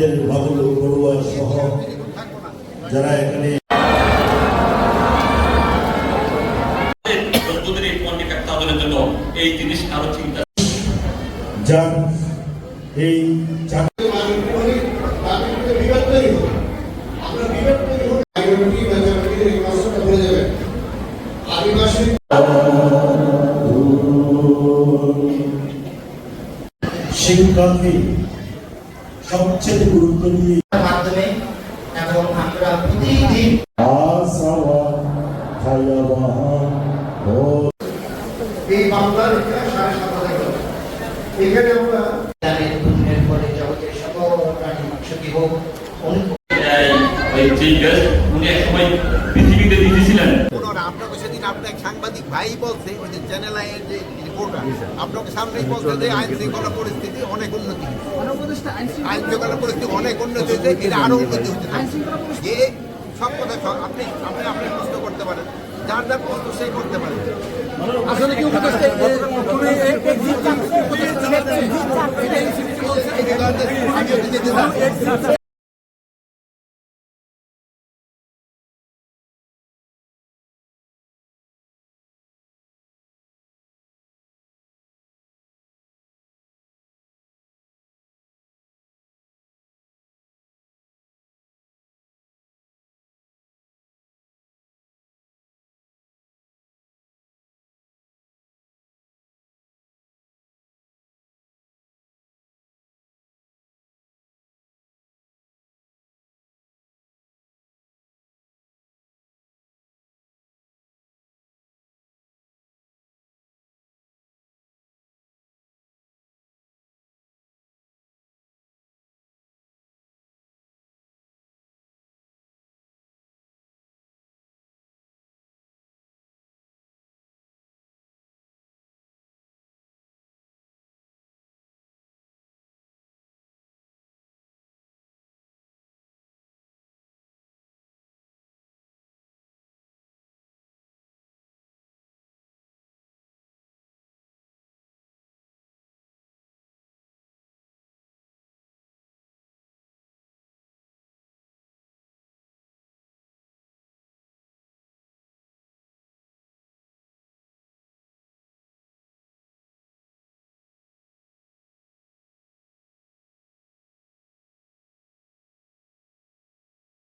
আমাদের বাবুল বড়ুয়া সহ যারা এখানে এই জিনিস আরও চিন্তা। এই রাজনীতিতে সবচেয়ে গুরুত্ব দিয়ে মাধ্যমে এবং আমরা প্রতিদিন এই বাংলার সাড়ে সাত হাজার এখানে আমরা দানের পুণ্যের ফলে জগতের সকল প্রাণী মাংসটি হোক অনু- এই ঠিক উনি এক সময় পৃথিবীতে দিয়েছিলেন ওনারা আপনাকে সেদিন আপনার এক সাংবাদিক ভাই বলছে ওই যে চ্যানেল আইয়ের যে রিপোর্টার আপনাকে সামনেই বলছে যে আইন শৃঙ্খলা পরিস্থিতি অনেক উন্নতি আইন শৃঙ্খলা পরিস্থিতি অনেক উন্নতি হয়েছে এটা আরও উন্নতি হতে যে সব কথা সব- আপনি আপনি আপনি প্রশ্ন করতে পারেন যার যার প্রশ্ন সেই করতে পারেন আসলে কি উপদেষ্টা আমি